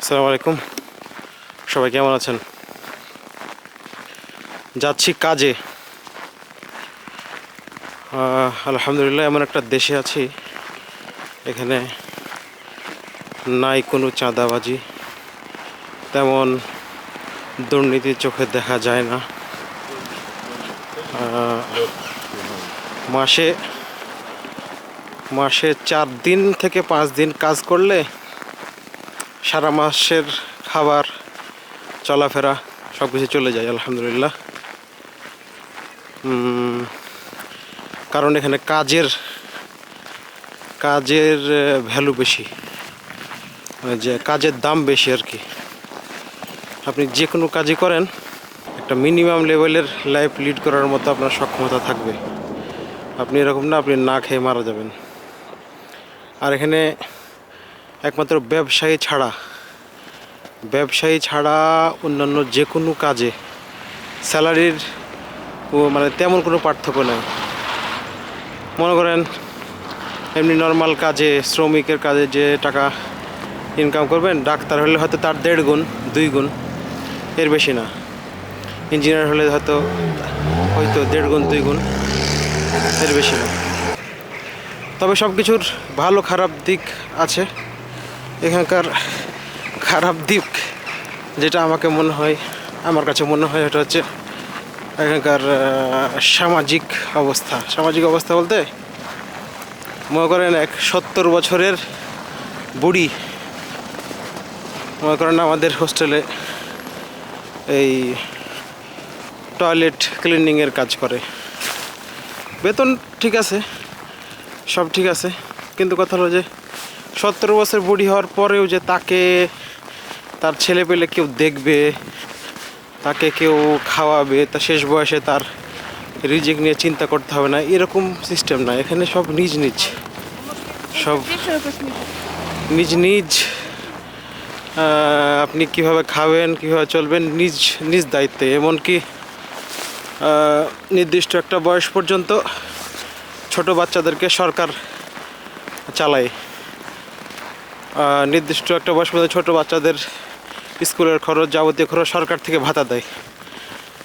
আসসালামু আলাইকুম। সবাই কেমন আছেন? যাচ্ছি কাজে। আলহামদুলিল্লাহ এমন একটা দেশে আছি। এখানে নাই কোনো চাঁদাবাজি। তেমন দুর্নীতি চোখে দেখা যায় না। মাসে মাসে চার দিন থেকে পাঁচ দিন কাজ করলে সারা মাসের খাবার, চলাফেরা সব কিছু চলে যায়, আলহামদুলিল্লাহ। কারণ এখানে কাজের কাজের ভ্যালু বেশি। মানে যে কাজের দাম বেশি আর কি। আপনি যে কোনো কাজই করেন, একটা মিনিমাম লেভেলের লাইফ লিড করার মতো আপনার সক্ষমতা থাকবে। আপনি এরকম না, আপনি না খেয়ে মারা যাবেন। আর এখানে একমাত্র ব্যবসায়ী ছাড়া। ব্যবসায়ী ছাড়া অন্যান্য যে কোনো কাজে স্যালারির মানে তেমন কোনো পার্থক্য নেই। মনে করেন, এমনি নর্মাল কাজে, শ্রমিকের কাজে যে টাকা ইনকাম করবেন, ডাক্তার হলে হয়তো তার দেড় গুণ, দুই গুণ, এর বেশি না। ইঞ্জিনিয়ার হলে হয়তো হয়তো দেড় গুণ, দুই গুণ, এর বেশি না। তবে সব কিছুর ভালো খারাপ দিক আছে। এখানকার খারাপ দিক যেটা আমাকে মনে হয়, আমার কাছে মনে হয় এটা হচ্ছে এখানকার সামাজিক অবস্থা। সামাজিক অবস্থা বলতে মনে করেন এক সত্তর বছরের বুড়ি, মনে করেন আমাদের হোস্টেলে এই টয়লেট ক্লিনিংয়ের কাজ করে। বেতন ঠিক আছে, সব ঠিক আছে, কিন্তু কথা হলো যে সত্তর বছর বুড়ি হওয়ার পরেও যে তাকে তার ছেলে পেলে কেউ দেখবে, তাকে কেউ খাওয়াবে, তা শেষ বয়সে তার রিজিক নিয়ে চিন্তা করতে হবে না। এরকম সিস্টেম না, এখানে সব নিজ নিজ। সব নিজ নিজ আপনি কীভাবে খাবেন, কীভাবে চলবেন, নিজ নিজ দায়িত্বে। এমনকি নির্দিষ্ট একটা বয়স পর্যন্ত ছোট বাচ্চাদেরকে সরকার চালায়। নির্দিষ্ট একটা বয়স পর্যন্ত ছোটো বাচ্চাদের স্কুলের খরচ যাবতীয় খরচ সরকার থেকে ভাতা দেয়।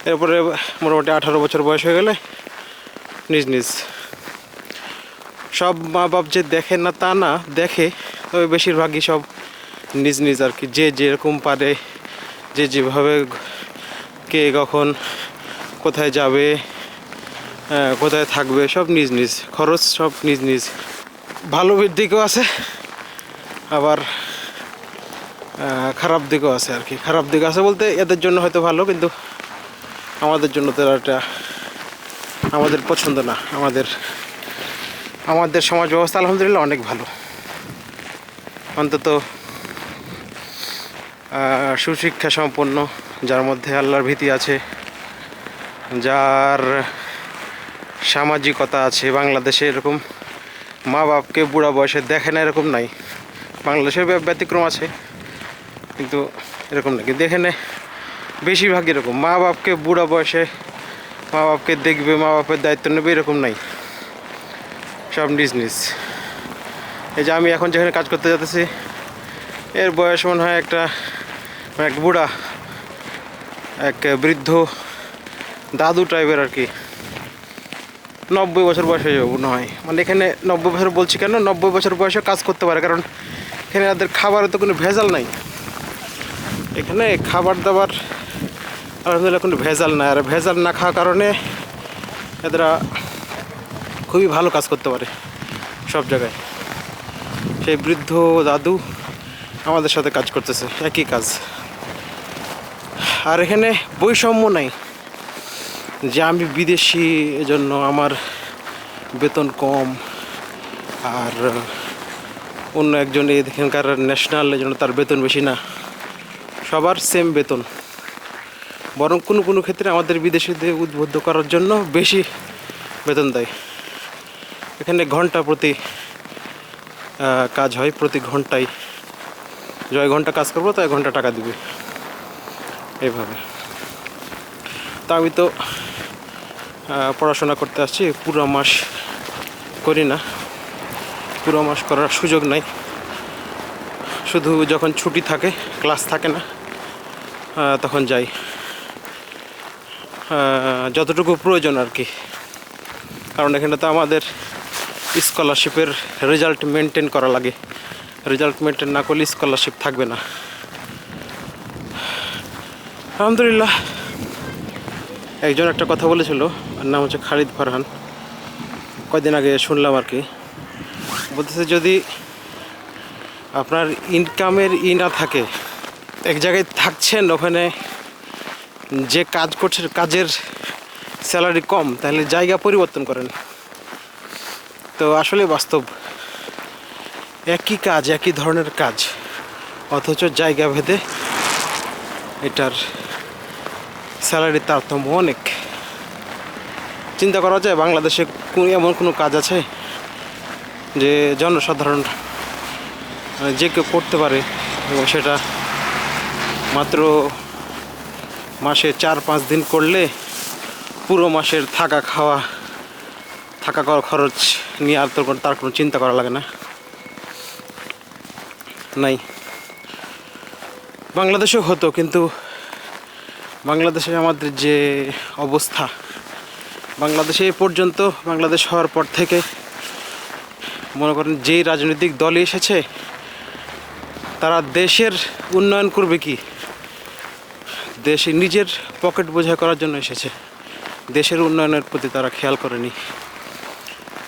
এরপরে মোটামুটি আঠারো বছর বয়স হয়ে গেলে নিজ নিজ। সব মা বাপ যে দেখে না তা না, দেখে তবে বেশিরভাগই সব নিজ নিজ আর কি। যে যেরকম পারে, যে যেভাবে কে কখন কোথায় যাবে কোথায় থাকবে, সব নিজ নিজ। খরচ সব নিজ নিজ। ভালো দিকও আছে আবার খারাপ দিকও আছে আর কি। খারাপ দিক আছে বলতে এদের জন্য হয়তো ভালো, কিন্তু আমাদের জন্য তো এটা আমাদের পছন্দ না। আমাদের আমাদের সমাজ ব্যবস্থা আলহামদুলিল্লাহ অনেক ভালো। অন্তত সুশিক্ষা সম্পন্ন, যার মধ্যে আল্লাহর ভীতি আছে, যার সামাজিকতা আছে, বাংলাদেশে এরকম মা বাপকে বুড়া বয়সে দেখে না এরকম নাই। বাংলাদেশের ব্যতিক্রম আছে, কিন্তু এরকম না। কিন্তু এখানে বেশিরভাগ এরকম। মা বাপকে বুড়া বয়সে মা বাপকে দেখবে, মা বাপের দায়িত্ব নেবে, এরকম নাই। সব নিজ নিজ। এই যে আমি এখন যেখানে কাজ করতে যাচ্ছি, এর বয়স মনে হয় একটা, এক বুড়া, এক বৃদ্ধ দাদু টাইপের আর কি। নব্বই বছর বয়স হয়ে যাবে মনে হয়। মানে এখানে নব্বই বছর বলছি কেন? নব্বই বছর বয়সে কাজ করতে পারে। কারণ এখানে তাদের খাবারে তো কোনো ভেজাল নাই। এখানে খাবার দাবার আলহামদুলিল্লাহ কোনো ভেজাল নাই। আর ভেজাল না খাওয়ার কারণে এরা খুবই ভালো কাজ করতে পারে সব জায়গায়। সেই বৃদ্ধ দাদু আমাদের সাথে কাজ করতেছে, একই কাজ। আর এখানে বৈষম্য নাই। যে আমি বিদেশি, এজন্য আমার বেতন কম। আর অন্য একজন এখানকার ন্যাশনাল এজন্য তার বেতন বেশি না। সবার সেম বেতন। বরং কোনো কোনো ক্ষেত্রে আমাদের বিদেশিদের উদ্বুদ্ধ করার জন্য বেশি বেতন দেয়। এখানে ঘণ্টা প্রতি কাজ হয়, প্রতি ঘন্টায়। জয় ঘণ্টা কাজ করব তো এক ঘণ্টা টাকা দিবে। এইভাবে তা আমি তো পড়াশোনা করতে আসছি, পুরো মাস করি না। পুরো মাস করার সুযোগ নাই। শুধু যখন ছুটি থাকে, ক্লাস থাকে না তখন যাই। যতটুকু প্রয়োজন আর কি। কারণ এখানে তো আমাদের স্কলারশিপের রেজাল্ট মেনটেন করা লাগে। রেজাল্ট মেনটেন না করলে স্কলারশিপ থাকবে না। আলহামদুলিল্লাহ। একজন একটা কথা বলেছিল নাম হচ্ছে খালিদ ফারহান। কয়দিন আগে শুনলাম আর কি। বলতেছে যদি আপনার ইনকামের ই না থাকে, এক জায়গায় থাকছেন, ওখানে যে কাজ করছেন কাজের স্যালারি কম, তাহলে জায়গা পরিবর্তন করেন। তো আসলে বাস্তব, একই কাজ, একই ধরনের কাজ, অথচ জায়গা ভেদে এটার স্যালারির তারতম্য অনেক। চিন্তা করা যায়, বাংলাদেশে এমন কোনো কাজ আছে যে জনসাধারণ মানে যে কেউ করতে পারে, এবং সেটা মাত্র মাসে চার পাঁচ দিন করলে পুরো মাসের থাকা খাওয়া, থাকা করার খরচ নিয়ে আর তোর তার কোনো চিন্তা করা লাগে না। নাই। বাংলাদেশেও হতো, কিন্তু বাংলাদেশে আমাদের যে অবস্থা, বাংলাদেশে এ পর্যন্ত, বাংলাদেশ হওয়ার পর থেকে মনে করেন যেই রাজনৈতিক দলই এসেছে, তারা দেশের উন্নয়ন করবে কি? দেশে নিজের পকেট বোঝাই করার জন্য এসেছে। দেশের উন্নয়নের প্রতি তারা খেয়াল করেনি।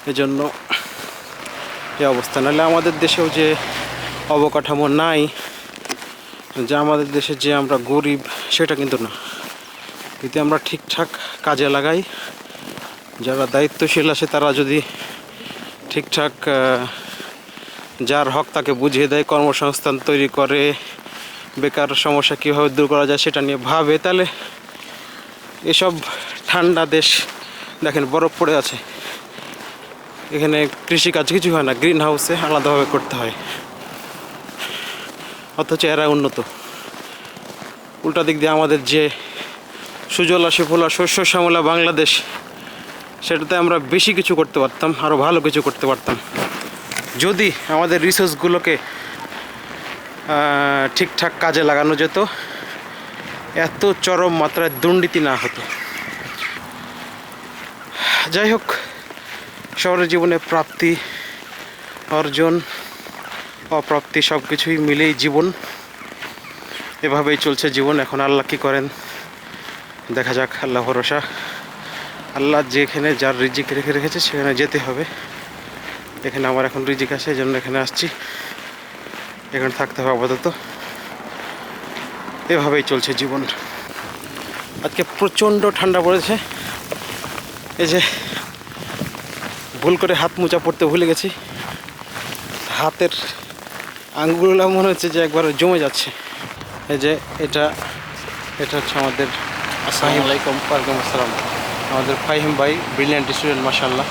এজন্য এই অবস্থা। নাহলে আমাদের দেশেও যে অবকাঠামো নাই, যে আমাদের দেশে যে আমরা গরিব, সেটা কিন্তু না। যদি আমরা ঠিকঠাক কাজে লাগাই, যারা দায়িত্বশীল আছে, তারা যদি ঠিকঠাক যার হক তাকে বুঝিয়ে দেয়, কর্মসংস্থান তৈরি করে, বেকার সমস্যা কীভাবে দূর করা যায় সেটা নিয়ে ভাবে। তাহলে এসব ঠান্ডা দেশ, দেখেন বরফ পড়ে আছে। এখানে কৃষিকাজ কিছু হয় না গ্রিন হাউসে আলাদাভাবে করতে হয়। অথচ এরা উন্নত। উল্টা দিক দিয়ে আমাদের যে সুজলা সুফলা শস্য শ্যামলা বাংলাদেশ সেটাতে আমরা বেশি কিছু করতে পারতাম আরও ভালো কিছু করতে পারতাম। যদি আমাদের রিসোর্সগুলোকে ঠিকঠাক কাজে লাগানো যেত, এত চরম মাত্রায় দুর্নীতি না হতো। যাই হোক, শহরের জীবনে প্রাপ্তি, অর্জন, অপ্রাপ্তি সব কিছুই মিলেই জীবন। এভাবেই চলছে জীবন। এখন আল্লাহ কী করেন? দেখা যাক, আল্লাহ ভরসা। আল্লাহ যেখানে যার রিজিক রেখে রেখেছে, সেখানে যেতে হবে। এখানে আমার এখন রিজিক আছে, এই জন্য এখানে আসছি। এখানে থাকতে হবে আপাতত। এভাবেই চলছে জীবন। আজকে প্রচণ্ড ঠান্ডা পড়েছে। এই যে ভুল করে হাত মোচা পড়তে ভুলে গেছি। হাতের আঙ্গুলগুলো মনে হচ্ছে যে একবার জমে যাচ্ছে। এই যে এটা এটা হচ্ছে আমাদের আসসালামু আলাইকুম, ওয়ালাইকুম আসসালাম। আমাদের ফাহিম ভাই ব্রিলিয়ান্ট স্টুডেন্ট মাসাল্লাহ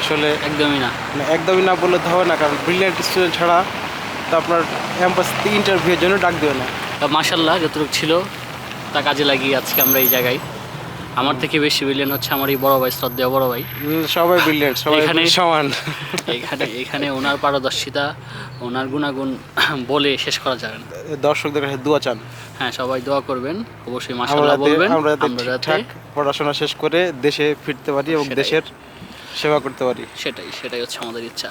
আসলে একদমই না। মানে একদমই না বললে তো হবে না কারণ ব্রিলিয়ান্ট স্টুডেন্ট ছাড়া তো আপনার ক্যাম্পাস ইন্টারভিউয়ের জন্য ডাক দেবে না। মাসাল্লাহ যতটুকু ছিল তা কাজে লাগিয়ে আজকে আমরা এই জায়গায় আমার থেকে বেশি বিলিয়ন হচ্ছে আমার এই বড় ভাই শ্রদ্ধেয় বড় ভাই। সবাই ব্রিলিয়ান্ট সবাই এখানে- সমান। এখানে এখানে ওনার পারদর্শিতা ওনার গুণাগুণ বলে শেষ করা যাবে না। দর্শকদের কাছে দোয়া চান। হ্যাঁ সবাই দোয়া করবেন অবশ্যই যাতে- বলবেন আমরা যাতে পড়াশোনা শেষ করে দেশে ফিরতে পারি এবং দেশের সেবা করতে পারি। সেটাই সেটাই হচ্ছে আমাদের ইচ্ছা।